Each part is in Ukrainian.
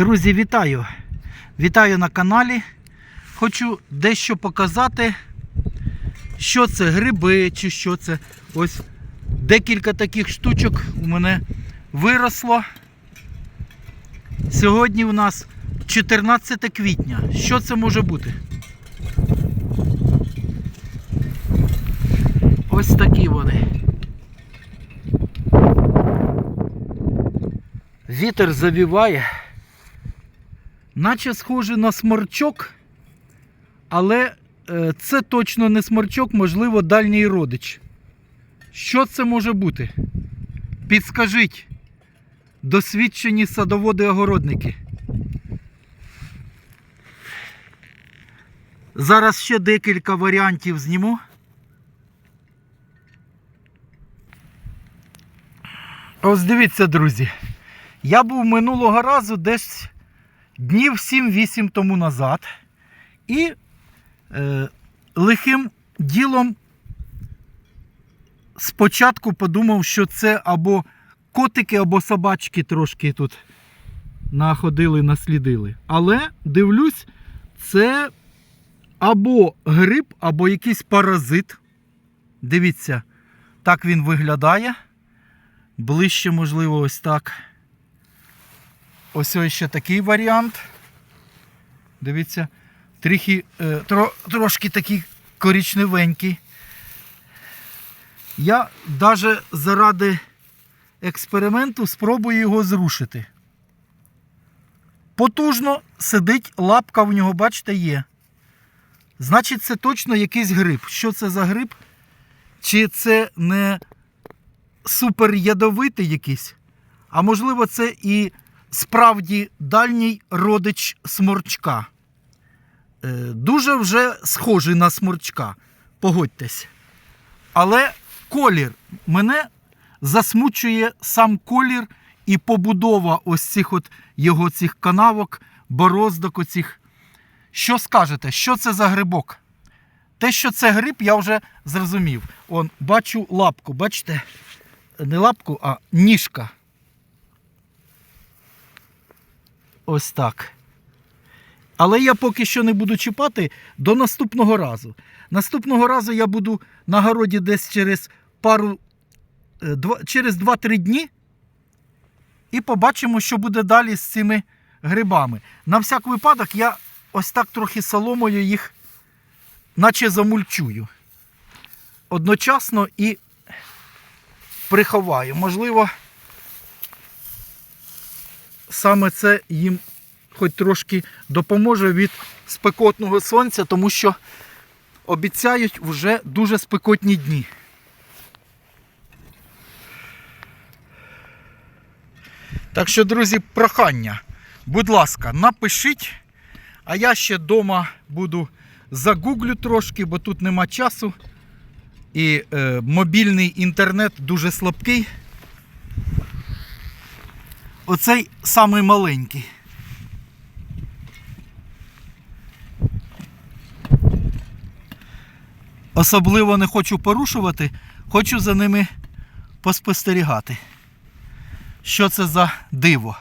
Друзі, вітаю! Вітаю на каналі. Хочу дещо показати, що це гриби чи що це. Ось декілька таких штучок у мене виросло. Сьогодні у нас 14 квітня. Що це може бути? Ось такі вони. Вітер завіває, наче схоже на сморчок, але е, це точно не сморчок, можливо, дальній родич. Що це може бути? Підскажіть, досвідчені садоводи-огородники. Зараз ще декілька варіантів зніму. Ось дивіться, друзі. Я був минулого разу десь днів 7-8 тому назад. І е, лихим ділом спочатку подумав, що це або котики, або собачки трошки тут находили, наслідили. Але дивлюсь, це або гриб, або якийсь паразит. Дивіться, так він виглядає. Ближче, можливо, ось так. Ось ось ще такий варіант. Дивіться, трохи, е, тро, трошки такий коричневенький. Я навіть заради експерименту спробую його зрушити. Потужно сидить, лапка в нього, бачите, є. Значить, це точно якийсь гриб. Що це за гриб? Чи це не супер ядовитий якийсь? А можливо, це і справді дальній родич сморчка. Е, Дуже вже схожий на сморчка, погодьтесь. Але колір мене засмучує сам колір і побудова ось цих от його цих канавок, бороздок оцих. Що скажете, що це за грибок? Те, що це гриб, я вже зрозумів. Он, бачу лапку, бачите? Не лапку, а ніжка. Ось так. Але я поки що не буду чіпати до наступного разу. Наступного разу я буду на городі десь через пару е, через 2-3 дні. І побачимо, що буде далі з цими грибами. На всяк випадок я ось так трохи соломою їх, наче замульчую. Одночасно і приховаю. Можливо, саме це їм хоч трошки допоможе від спекотного сонця, тому що обіцяють вже дуже спекотні дні. Так що, друзі, прохання, будь ласка, напишіть, а я ще вдома буду загуглю трошки, бо тут нема часу. І е, мобільний інтернет дуже слабкий. Оцей самий маленький. Особливо не хочу порушувати, хочу за ними поспостерігати. Що це за диво?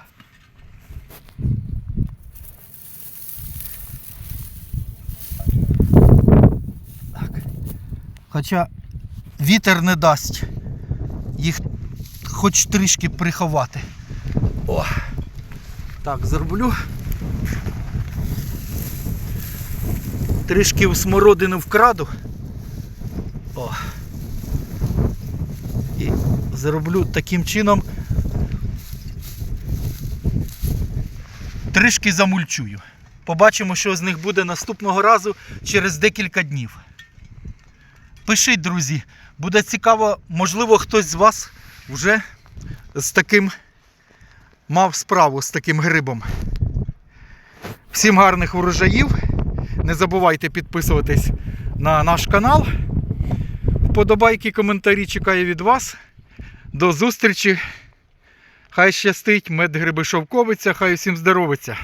Так. Хоча вітер не дасть їх хоч трішки приховати. О! Так, зроблю. Трішки в смородину вкраду. О. І зроблю таким чином. Трішки замульчую. Побачимо, що з них буде наступного разу через декілька днів. Пишіть, друзі, буде цікаво, можливо, хтось з вас вже з таким мав справу з таким грибом. Всім гарних урожаїв. Не забувайте підписуватись на наш канал. Вподобайки, коментарі чекаю від вас. До зустрічі. Хай щастить, мед гриби шовковиця, хай усім здоровиться.